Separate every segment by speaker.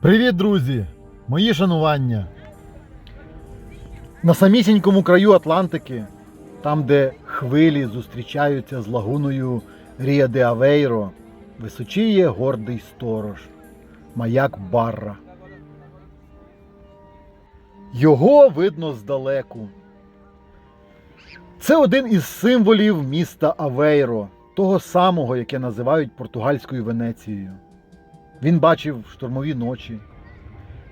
Speaker 1: Привіт, друзі! Мої шанування. На самісінькому краю Атлантики, там, де хвилі зустрічаються з лагуною Рія де Авейро, височіє гордий сторож, маяк Барра. Його видно здалеку. Це один із символів міста Авейро, того самого, яке називають португальською Венецією. Він бачив штурмові ночі,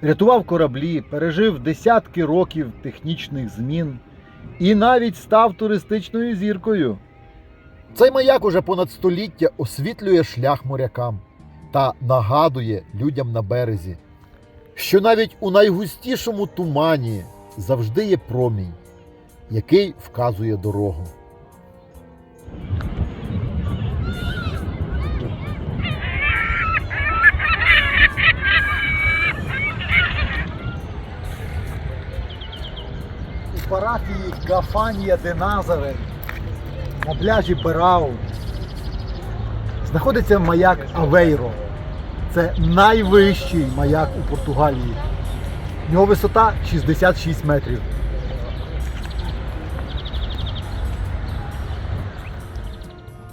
Speaker 1: рятував кораблі, пережив десятки років технічних змін і навіть став туристичною зіркою. Цей маяк уже понад століття освітлює шлях морякам та нагадує людям на березі, що навіть у найгустішому тумані завжди є промінь, який вказує дорогу. Парафії Гафанія де на пляжі Берау знаходиться маяк Авейро. Це найвищий маяк у Португалії. Його висота 66 метрів.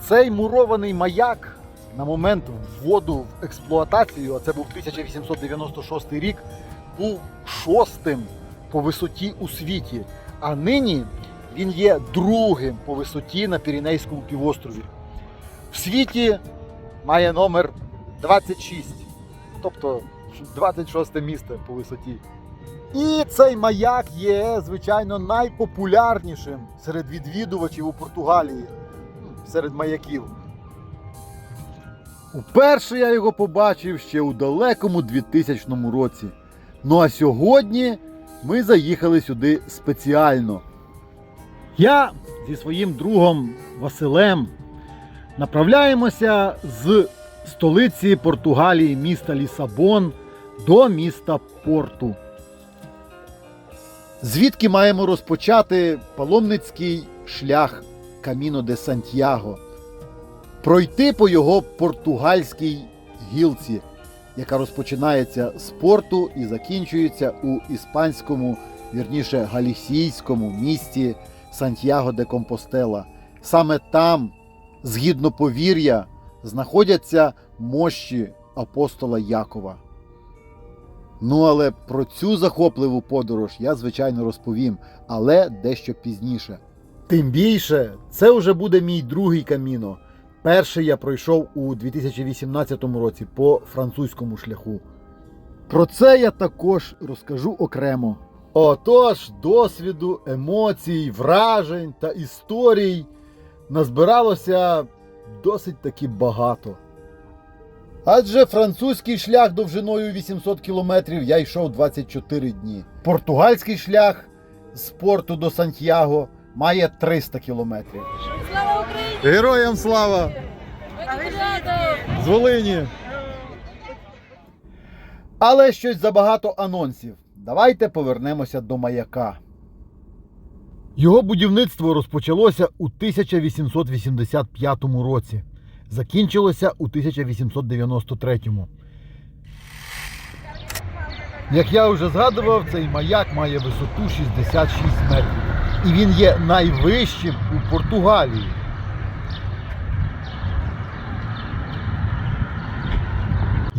Speaker 1: Цей мурований маяк на момент вводу в експлуатацію, а це був 1896 рік, був шостим по висоті у світі. А нині він є другим по висоті на Піренейському півострові. В світі має номер 26, тобто 26 місце по висоті. І цей маяк є, звичайно, найпопулярнішим серед відвідувачів у Португалії, серед маяків. Уперше я його побачив ще у далекому 2000 році. Ну а сьогодні ми заїхали сюди спеціально. Я зі своїм другом Василем направляємося з столиці Португалії, міста Лісабон, до міста Порту. Звідки маємо розпочати паломницький шлях Каміно де Сантьяго, пройти по його португальській гілці яка розпочинається з порту і закінчується у іспанському, вірніше галісійському місті Сантьяго де Компостела. Саме там, згідно повір'я, знаходяться мощі апостола Якова. Ну, але про цю захопливу подорож я, звичайно, розповім, але дещо пізніше. Тим більше, це вже буде мій другий каміно. Перший я пройшов у 2018 році по французькому шляху. Про це я також розкажу окремо. Отож, досвіду, емоцій, вражень та історій назбиралося досить таки багато. Адже французький шлях довжиною 800 кілометрів я йшов 24 дні. Португальський шлях з порту до Сантьяго має 300 кілометрів. Героям слава! З Волині! Але щось забагато анонсів. Давайте повернемося до маяка. Його будівництво розпочалося у 1885 році. Закінчилося у 1893. Як я вже згадував, цей маяк має висоту 66 метрів. І він є найвищим у Португалії.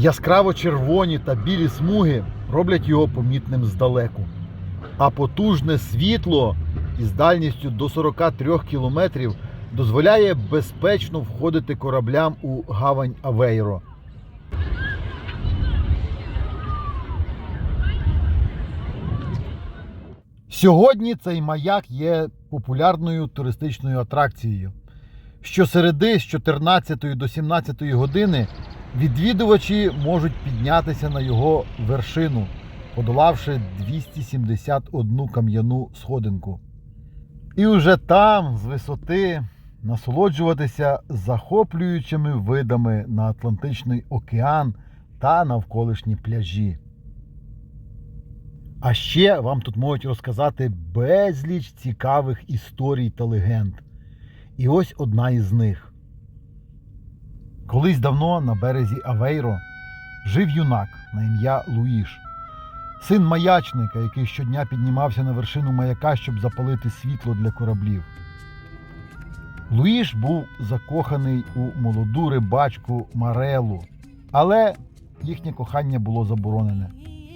Speaker 1: Яскраво червоні та білі смуги роблять його помітним здалеку. А потужне світло із дальністю до 43 кілометрів дозволяє безпечно входити кораблям у гавань Авейро. Сьогодні цей маяк є популярною туристичною атракцією. Щосереди з 14 до 17 години відвідувачі можуть піднятися на його вершину, подолавши 271 кам'яну сходинку. І вже там, з висоти, насолоджуватися захоплюючими видами на Атлантичний океан та навколишні пляжі. А ще вам тут можуть розказати безліч цікавих історій та легенд. І ось одна із них. Колись давно на березі Авейро жив юнак на ім'я Луїш, син маячника, який щодня піднімався на вершину маяка, щоб запалити світло для кораблів. Луїш був закоханий у молоду рибачку Марелу, але їхнє кохання було заборонене.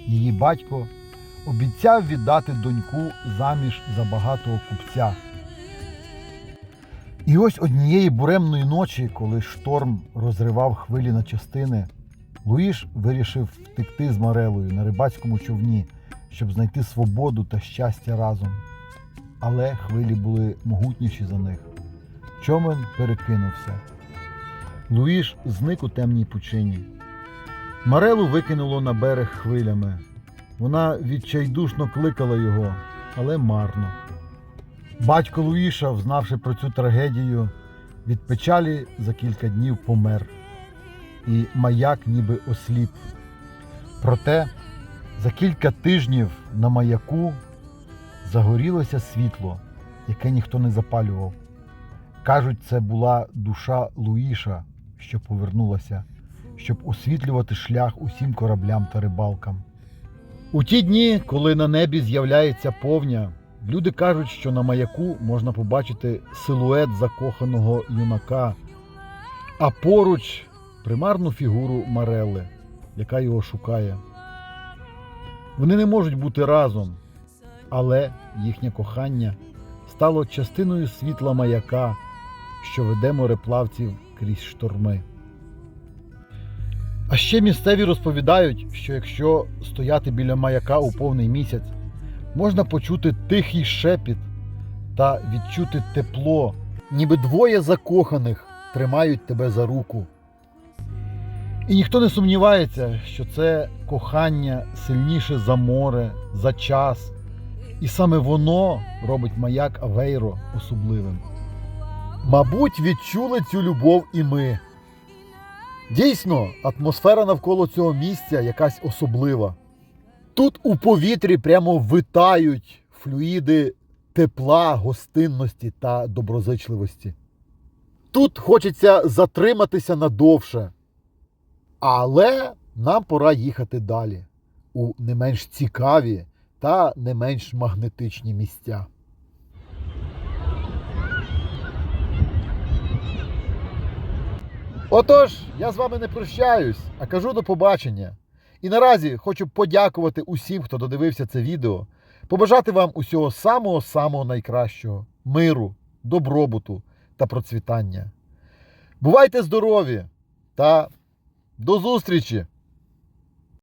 Speaker 1: Її батько обіцяв віддати доньку заміж за багатого купця. І ось однієї буремної ночі, коли шторм розривав хвилі на частини, Луїш вирішив втекти з Марелою на рибацькому човні, щоб знайти свободу та щастя разом. Але хвилі були могутніші за них. Човен перекинувся. Луїш зник у темній пучині. Марелу викинуло на берег хвилями. Вона відчайдушно кликала його, але марно. Батько Луїша, взнавши про цю трагедію, від печалі за кілька днів помер, і маяк ніби осліп. Проте за кілька тижнів на маяку загорілося світло, яке ніхто не запалював. Кажуть, це була душа Луїша, що повернулася, щоб освітлювати шлях усім кораблям та рибалкам. У ті дні, коли на небі з'являється повня, люди кажуть, що на маяку можна побачити силует закоханого юнака, а поруч примарну фігуру Марели, яка його шукає. Вони не можуть бути разом, але їхнє кохання стало частиною світла маяка, що веде мореплавців крізь шторми. А ще місцеві розповідають, що якщо стояти біля маяка у повний місяць, можна почути тихий шепіт та відчути тепло, ніби двоє закоханих тримають тебе за руку. І ніхто не сумнівається, що це кохання сильніше за море, за час, і саме воно робить маяк Авейро особливим. Мабуть, відчули цю любов і ми. Дійсно, атмосфера навколо цього місця якась особлива. Тут у повітрі прямо витають флюїди тепла, гостинності та доброзичливості. Тут хочеться затриматися надовше. Але нам пора їхати далі у не менш цікаві та не менш магнетичні місця. Отож, я з вами не прощаюсь, а кажу до побачення. І наразі хочу подякувати усім, хто додивився це відео, побажати вам усього самого-самого найкращого, миру, добробуту та процвітання. Бувайте здорові та до зустрічі!